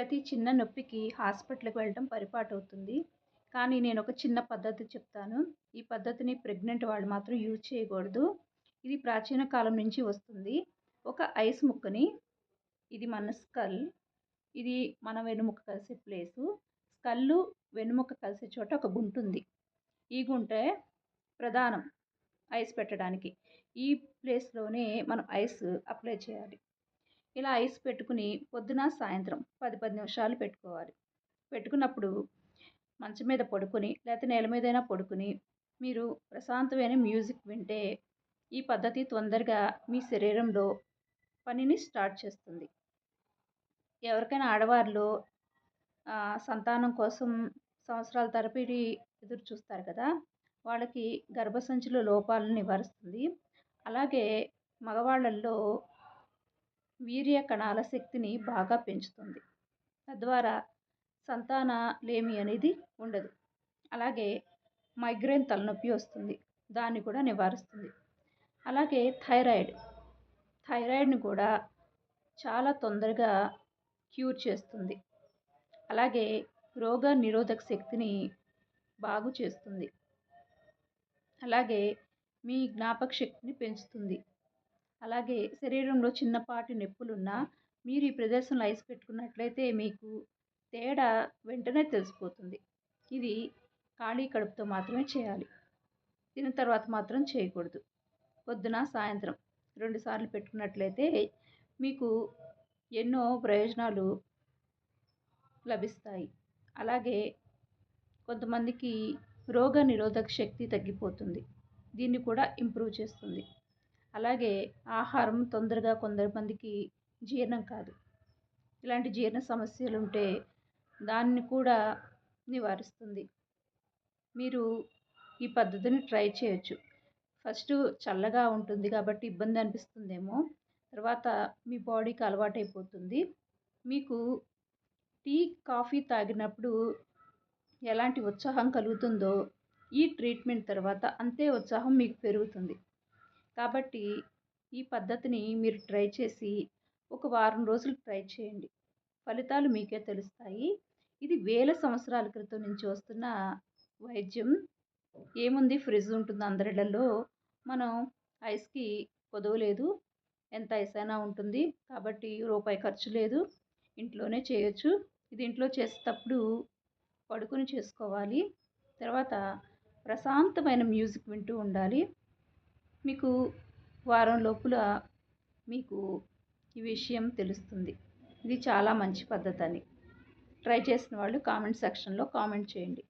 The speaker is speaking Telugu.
ప్రతి చిన్న నొప్పికి హాస్పిటల్కి వెళ్ళడం పరిపాటు అవుతుంది కానీ నేను ఒక చిన్న పద్ధతి చెప్తాను. ఈ పద్ధతిని ప్రెగ్నెంట్ వాళ్ళు మాత్రం యూజ్ చేయకూడదు. ఇది ప్రాచీన కాలం నుంచి వస్తుంది. ఒక ఐస్ ముక్కని ఇది మన స్కల్ ఇది మన వెనుముక కలిసే ప్లేసు. స్కల్లు వెనుముక కలిసే చోట ఒక గుంట ఉంది ఈ గుంటే ప్రధానం ఐస్ పెట్టడానికి. ఈ ప్లేస్లోనే మనం ఐస్ అప్లై చేయాలి. ఇలా ఐస్ పెట్టుకుని పొద్దున సాయంత్రం పది పది నిమిషాలు పెట్టుకోవాలి. పెట్టుకున్నప్పుడు మంచం మీద పడుకొని లేకపోతే నేల మీదైనా పడుకుని మీరు ప్రశాంతమైన మ్యూజిక్ వింటే ఈ పద్ధతి తొందరగా మీ శరీరంలో పనిని స్టార్ట్ చేస్తుంది. ఎవరికైనా ఆడవారిలో సంతానం కోసం సంవత్సరాల తరబడి ఎదురు చూస్తారు కదా వాళ్ళకి గర్భసంచిలో లోపాలను నివారిస్తుంది. అలాగే మగవాళ్ళల్లో వీర్య కణాల శక్తిని బాగా పెంచుతుంది. తద్వారా సంతాన లేమి అనేది ఉండదు. అలాగే మైగ్రేన్ తలనొప్పి వస్తుంది. దాన్ని కూడా నివారిస్తుంది. అలాగే థైరాయిడ్. థైరాయిడ్ని కూడా చాలా తొందరగా క్యూర్ చేస్తుంది. అలాగే రోగ నిరోధక శక్తిని బాగు చేస్తుంది. అలాగే మీ జ్ఞాపక శక్తిని పెంచుతుంది. అలాగే శరీరంలో చిన్నపాటి నొప్పులున్నా మీరు ఈ ప్రదేశంలో ఐస్ పెట్టుకున్నట్లయితే మీకు తేడా వెంటనే తెలిసిపోతుంది. ఇది ఖాళీ కడుపుతో మాత్రమే చేయాలి. తిన్న తర్వాత మాత్రం చేయకూడదు. పొద్దున సాయంత్రం రెండుసార్లు పెట్టుకున్నట్లయితే మీకు ఎన్నో ప్రయోజనాలు లభిస్తాయి. అలాగే కొంతమందికి రోగ నిరోధక శక్తి తగ్గిపోతుంది. దీన్ని కూడా ఇంప్రూవ్ చేస్తుంది. అలాగే ఆహారం తొందరగా కొంతమందికి జీర్ణం కాదు. ఇలాంటి జీర్ణ సమస్యలు ఉంటే దాన్ని కూడా నివారిస్తుంది. మీరు ఈ పద్ధతిని ట్రై చేయొచ్చు. ఫస్ట్ చల్లగా ఉంటుంది కాబట్టి ఇబ్బంది అనిపిస్తుందేమో. తర్వాత మీ బాడీకి అలవాటైపోతుంది. మీకు టీ కాఫీ తాగినప్పుడు ఎలాంటి ఉత్సాహం కలుగుతుందో ఈ ట్రీట్మెంట్ తర్వాత అంతే ఉత్సాహం మీకు పెరుగుతుంది. కాబట్టి ఈ పద్ధతిని మీరు ట్రై చేసి ఒక వారం రోజులు ట్రై చేయండి. ఫలితాలు మీకే తెలుస్తాయి. ఇది వేల సంవత్సరాల క్రితం నుంచి వస్తున్న వైద్యం. ఏముంది? ఫ్రిడ్జ్ ఉంటుంది అందరిలో మనం ఐస్కి కొదవలేదు ఎంత ఐస్ అయినా ఉంటుంది. కాబట్టి రూపాయి ఖర్చు లేదు. ఇంట్లోనే చేయొచ్చు. ఇది ఇంట్లో చేసేటప్పుడు పడుకుని చేసుకోవాలి. తర్వాత ప్రశాంతమైన మ్యూజిక్ వింటూ ఉండాలి. మీకు వారం లోపల మీకు ఈ విషయం తెలుస్తుంది. ఇది చాలా మంచి పద్ధతి అని. ట్రై చేసిన వాళ్ళు కామెంట్ సెక్షన్లో కామెంట్ చేయండి.